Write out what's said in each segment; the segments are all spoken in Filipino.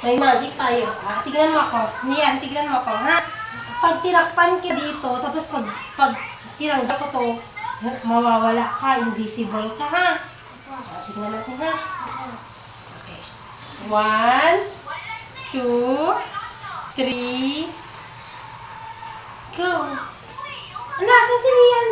May magic tayo. Ah, tignan mo ako. Niyan, tignan mo ako, ha? Pag tirakpan ka dito, tapos pag, pag tinanggal ko to, mawawala ka, invisible ka, ha? Ah, signan natin, ha? Okay. One, two, three, go. Ano, Nasaan si Lian?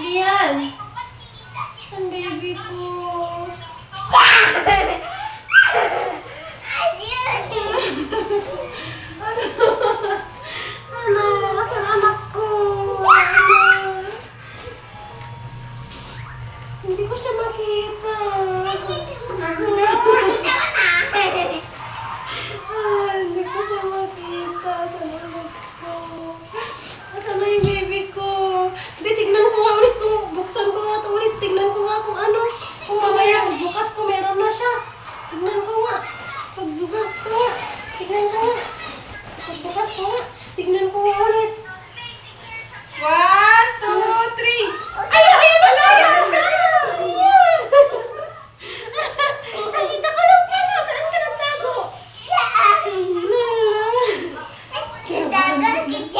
Lian. San baby? kita. Nakita mo ah, hindi ko siya makita. Sana ulit na yung baby ko? Baby, tignan ko nga ulit kung buksan ko nga. Tignan ko nga kung ano. Kung mamaya bukas ko meron na siya. Tignan ko nga. Ko. Tignan ko nga. Pagbukas ko nga. Tignan ko nga. Good job.